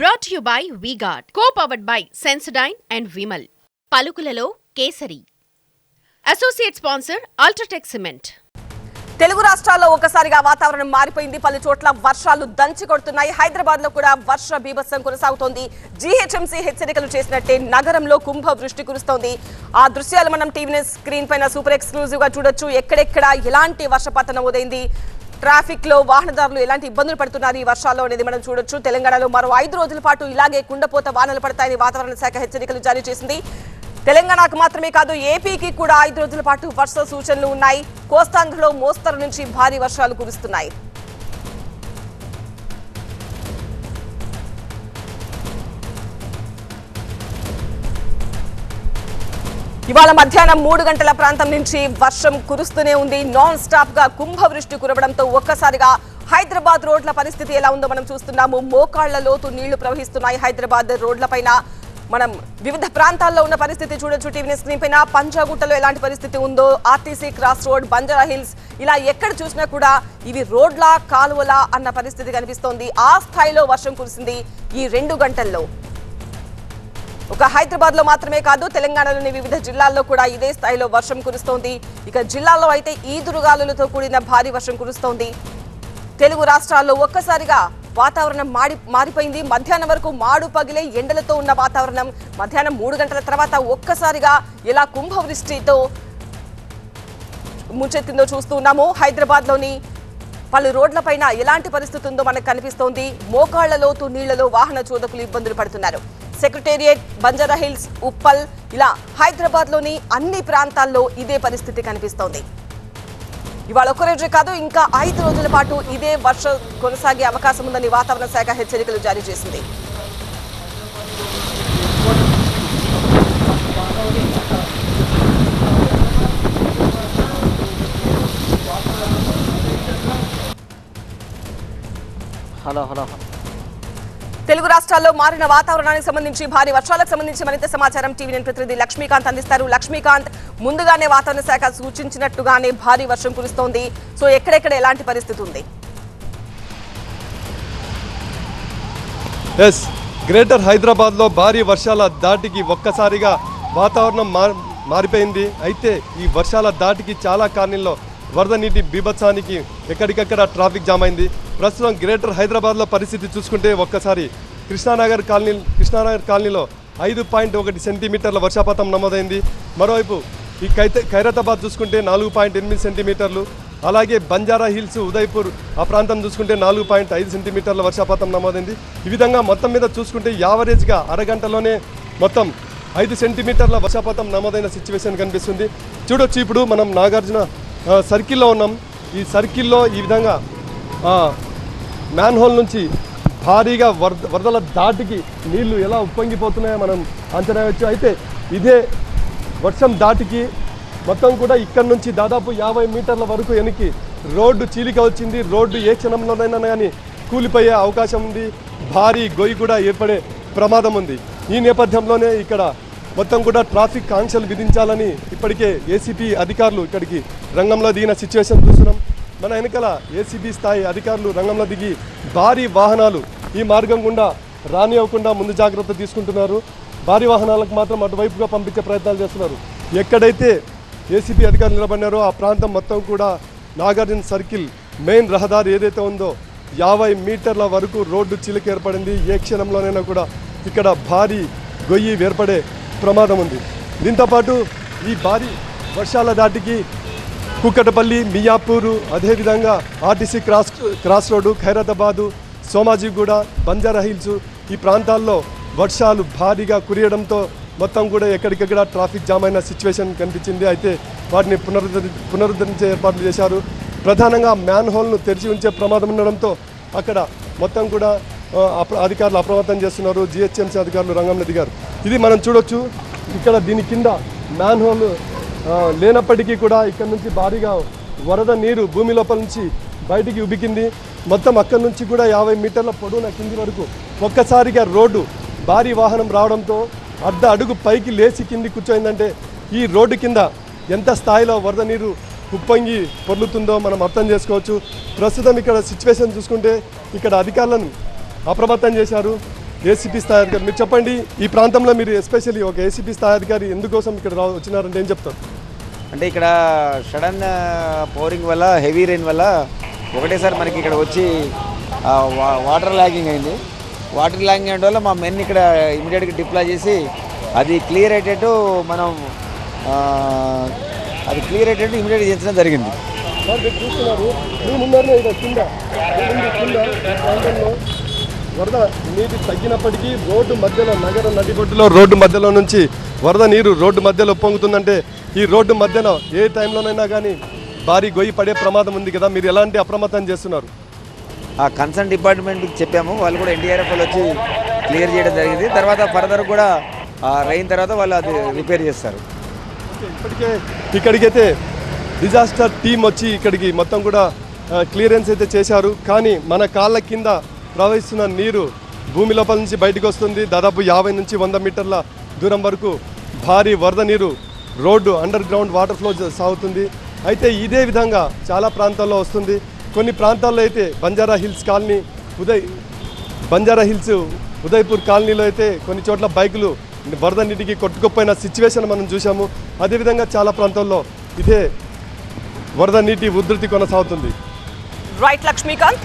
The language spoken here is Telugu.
Brought you by VGuard co powered by Sensodyne and Vimal పలుకులలో Kesari. Associate sponsor UltraTech cement Telugu రాష్ట్రాల్లో ఒకసారిగా వాతావరణం మారిపోయింది. పలు చోట్ల వర్షాలు దంచి కొడుతున్నాయి. హైదరాబాద్లో కూడా వర్ష బీభత్సం కొనసాగుతోంది. జీహెచ్ఎంసీ హెచ్చరికలు చేసినట్టే నగరంలో కుంభ వృష్టి కురుస్తోంది. ఆ దృశ్యాలు మనం టీవీ స్క్రీన్ పైన సూపర్ ఎక్స్క్లూజివ్గా చూడొచ్చు. ఎక్కడెక్కడ ఎలాంటి వర్షపాతం ఉదయింది ట్రాఫిక్లో వాహనదారులు ఎలాంటి ఇబ్బందులు పడుతున్నారు ఈ వర్షాల్లో అనేది మనం చూడొచ్చు. తెలంగాణలో మరో ఐదు రోజుల పాటు ఇలాగే కుండపోత వానలు పడతాయని వాతావరణ శాఖ హెచ్చరికలు జారీ చేసింది. తెలంగాణకు మాత్రమే కాదు ఏపీకి కూడా ఐదు రోజుల పాటు వర్ష సూచనలు ఉన్నాయి. కోస్తాంధ్రలో మోస్తరు నుంచి భారీ వర్షాలు కురుస్తున్నాయి. ఇవాళ మధ్యాహ్నం మూడు గంటల ప్రాంతం నుంచి వర్షం కురుస్తూనే ఉంది. నాన్ స్టాప్గా కుంభవృష్టి కురవడంతో ఒక్కసారిగా హైదరాబాద్ రోడ్ల పరిస్థితి ఎలా ఉందో మనం చూస్తున్నాము. మోకాళ్ళ లోతు నీళ్ళు ప్రవహిస్తున్నాయి హైదరాబాద్ రోడ్లపైన మనం వివిధ ప్రాంతాల్లో ఉన్న పరిస్థితి చూడొచ్చు టీవీ స్క్రీన్ పైన. పంజాగుట్టలో ఎలాంటి పరిస్థితి ఉందో RTC Cross Road Banjara Hills ఇలా ఎక్కడ చూసినా కూడా ఇవి రోడ్ల కాలువల అన్న పరిస్థితి కనిపిస్తోంది. ఆ స్థాయిలో వర్షం కురిసింది ఈ రెండు గంటల్లో. ఒక హైదరాబాద్లో మాత్రమే కాదు తెలంగాణలోని వివిధ జిల్లాల్లో కూడా ఇదే స్థాయిలో వర్షం కురుస్తోంది. ఇక జిల్లాలో అయితే ఈదురుగాలులతో కూడిన భారీ వర్షం కురుస్తోంది. తెలుగు రాష్ట్రాల్లో ఒక్కసారిగా వాతావరణం మాడి మారిపోయింది. మధ్యాహ్నం వరకు మాడు పగిలే ఎండలతో ఉన్న వాతావరణం. మధ్యాహ్నం మూడు గంటల తర్వాత ఒక్కసారిగా ఇలా కుంభవృష్టితో ముంచెత్తిందో చూస్తూ ఉన్నాము. హైదరాబాద్లోని పలు రోడ్లపైన ఎలాంటి పరిస్థితి ఉందో మనకు కనిపిస్తోంది. మోకాళ్ళ లోతు నీళ్ళలో వాహన చోదకులు ఇబ్బందులు పడుతున్నారు. సెక్రటేరియట్ బంజారా హిల్స్ ఉప్పల్ ఇలా హైదరాబాద్లోని అన్ని ప్రాంతాల్లో ఇదే పరిస్థితి కనిపిస్తోంది. ఇవాళ ఒక్కరోజే కాదు ఇంకా ఐదు రోజుల పాటు ఇదే వర్షం కొనసాగే అవకాశం ఉందని వాతావరణ శాఖ హెచ్చరికలు జారీ చేసింది. Hello hello. తెలుగు రాష్ట్రాల్లో మారిన వాతావరణానికి సంబంధించి భారీ వర్షాలకు సంబంధించి మరింత సమాచారం టీవీ నేను ప్రతినిధి లక్ష్మీకాంత్ అందిస్తారు. లక్ష్మీకాంత్ ముందుగానే వాతావరణ శాఖ సూచించినట్టుగానే భారీ వర్షం కురుస్తోంది. సో ఎక్కడెక్కడ ఎలాంటి పరిస్థితి ఉంది? ఎస్ గ్రేటర్ హైదరాబాద్లో భారీ వర్షాల దాటికి ఒక్కసారిగా వాతావరణం మారిపోయింది. అయితే ఈ వర్షాల దాటికి చాలా కాలనీల్లో వరద నీటి బీభత్సానికి ఎక్కడికక్కడ ట్రాఫిక్ జామ్ అయింది. ప్రస్తుతం గ్రేటర్ హైదరాబాద్లో పరిస్థితి చూసుకుంటే ఒక్కసారి కృష్ణానగర్ కాలనీ కృష్ణానగర్ కాలనీలో ఐదు పాయింట్ ఒకటి సెంటీమీటర్ల వర్షపాతం నమోదైంది. మరోవైపు ఈ కైతే ఖైరతాబాద్ చూసుకుంటే నాలుగు పాయింట్ ఎనిమిది సెంటీమీటర్లు. అలాగే బంజారా హిల్స్ ఉదయ్పూర్ ఆ ప్రాంతం చూసుకుంటే నాలుగు పాయింట్ ఐదు సెంటీమీటర్ల వర్షపాతం నమోదైంది. ఈ విధంగా మొత్తం మీద చూసుకుంటే యావరేజ్గా అరగంటలోనే మొత్తం ఐదు సెంటీమీటర్ల వర్షపాతం నమోదైన సిచ్యువేషన్ కనిపిస్తుంది. చూడొచ్చు ఇప్పుడు మనం నాగార్జున సర్కిల్లో ఉన్నాం. ఈ సర్కిల్లో ఈ విధంగా మ్యాన్ హోల్ నుంచి భారీగా వరద వరదల దాటికి నీళ్ళు ఎలా ఉప్పొంగిపోతున్నాయో మనం అంచనా వచ్చు అయితే ఇదే వర్షం దాటికి మొత్తం కూడా ఇక్కడ నుంచి దాదాపు యాభై మీటర్ల వరకు వెనక్కి రోడ్డు చీలిక వచ్చింది. రోడ్డు ఏ క్షణంలోనైనా కానీ కూలిపోయే అవకాశం ఉంది. భారీ గొయ్యి కూడా ఏర్పడే ప్రమాదం ఉంది. ఈ నేపథ్యంలోనే ఇక్కడ మొత్తం కూడా ట్రాఫిక్ ఆంక్షలు విధించాలని ఇప్పటికే ఏసీపీ అధికారులు ఇక్కడికి రంగంలో దిగిన సిచ్యువేషన్ చూస్తున్నాం. మన వెనకాల ఏసీబీ స్థాయి అధికారులు రంగంలో దిగి భారీ వాహనాలు ఈ మార్గం గుండా రానివ్వకుండా ముందు జాగ్రత్త తీసుకుంటున్నారు. భారీ వాహనాలకు మాత్రం అటువైపుగా పంపించే ప్రయత్నాలు చేస్తున్నారు. ఎక్కడైతే ఏసీబీ అధికారులు నిలబడినారో ఆ ప్రాంతం మొత్తం కూడా నాగార్జున సర్కిల్ మెయిన్ రహదారి ఏదైతే ఉందో యాభై మీటర్ల వరకు రోడ్డు చిలుక ఏర్పడింది. ఏ క్షణంలోనైనా కూడా ఇక్కడ భారీ గొయ్యి ఏర్పడే ప్రమాదం ఉంది. దీంతోపాటు ఈ భారీ వర్షాల దాటికి కుక్కటపల్లి మియాపూరు అదేవిధంగా RTC Cross Cross Road Khairatabad Somajiguda Banjara Hills ఈ ప్రాంతాల్లో వర్షాలు భారీగా కురియడంతో మొత్తం కూడా ఎక్కడికక్కడ ట్రాఫిక్ జామ్ అయిన సిచ్యువేషన్ కనిపించింది. అయితే వాటిని పునరుద్ధరి పునరుద్ధరించే ఏర్పాట్లు చేశారు. ప్రధానంగా మ్యాన్ హోల్ను తెరిచి ఉంచే ప్రమాదం ఉండడంతో అక్కడ మొత్తం కూడా ఆ, అధికారులు అప్రమత్తం చేస్తున్నారు. జిహెచ్ఎంసీ అధికారులు రంగంలో దిగారు. ఇది మనం చూడొచ్చు. ఇక్కడ దీని కింద మ్యాన్ హోల్ లేనప్పటికీ కూడా ఇక్కడ నుంచి భారీగా వరద నీరు భూమి లోపల నుంచి బయటికి ఉబికింది. మొత్తం అక్కడి నుంచి కూడా యాభై మీటర్ల పొడవున కింది వరకు ఒక్కసారిగా రోడ్డు భారీ వాహనం రావడంతో అర్ధ అడుగు పైకి లేచి కింది కూర్చోయిందంటే ఈ రోడ్డు కింద ఎంత స్థాయిలో వరద నీరు ఉప్పొంగి పొర్లుతుందో మనం అర్థం చేసుకోవచ్చు. ప్రస్తుతం ఇక్కడ సిచ్యువేషన్ చూసుకుంటే ఇక్కడ అధికారులను అప్రమత్తం చేశారు. ఏసీపీ స్థాయి అధికారి మీరు చెప్పండి ఈ ప్రాంతంలో మీరు ఎస్పెషల్లీ ఒక ఏసీపీ స్థాయి అధికారి ఎందుకోసం ఇక్కడ రా వచ్చినారంటే ఏం చెప్తారు? అంటే ఇక్కడ సడన్ పౌరింగ్ వల్ల హెవీ రెయిన్ వల్ల ఒకటేసారి మనకి ఇక్కడ వచ్చి వాటర్ లాగింగ్ అయింది. వాటర్ లాగింగ్ అయ్యడం వల్ల మా మెన్ ఇక్కడ ఇమీడియట్గా డిప్లాయ్ చేసి అది క్లియర్ అయ్యేటట్టు మనం అది క్లియర్ అయ్యేటట్టు ఇమీడియట్గా చేయించడం జరిగింది. చూస్తున్నారు కింద కింద ప్రాంతంలో వరద నీటి తగ్గినప్పటికీ రోడ్డు మధ్యలో నగర నడిబొడ్డులో రోడ్డు మధ్యలో నుంచి వరద నీరు రోడ్డు మధ్యలో పొంగుతుందంటే ఈ రోడ్డు మధ్యన ఏ టైంలోనైనా కానీ భారీ గొయ్యి పడే ప్రమాదం ఉంది కదా. మీరు ఎలాంటి అప్రమత్తం చేస్తున్నారు? ఆ కన్సర్న్ డిపార్ట్మెంట్కి చెప్పాము. వాళ్ళు కూడా ఎన్డీఆర్ఎఫ్ వాళ్ళు వచ్చి క్లియర్ చేయడం జరిగింది. తర్వాత ఫర్దర్ కూడా రైన్ తర్వాత వాళ్ళు అది రిపేర్ చేస్తారు. ఇప్పటికే ఇక్కడికైతే డిజాస్టర్ టీం వచ్చి ఇక్కడికి మొత్తం కూడా క్లియరెన్స్ అయితే చేశారు. కానీ మన కాళ్ళ కింద ప్రవహిస్తున్న నీరు భూమి లోపల నుంచి బయటకు వస్తుంది. దాదాపు యాభై నుంచి వంద మీటర్ల దూరం వరకు భారీ వరద నీరు road underground water flow సాగుతుంది. అయితే ఇదే విధంగా చాలా ప్రాంతాల్లో వస్తుంది. కొన్ని ప్రాంతాల్లో అయితే Banjara Hills colony Uday Banjara Hills Udaipur కాలనీలో అయితే కొన్ని చోట్ల బైకులు వరద నీటికి కొట్టుకుపోయిన సిచ్యువేషన్ మనం చూసాము అదేవిధంగా చాలా ప్రాంతాల్లో ఇదే వరద నీటి ఉధృతి కొనసాగుతుంది. Right Laxmikant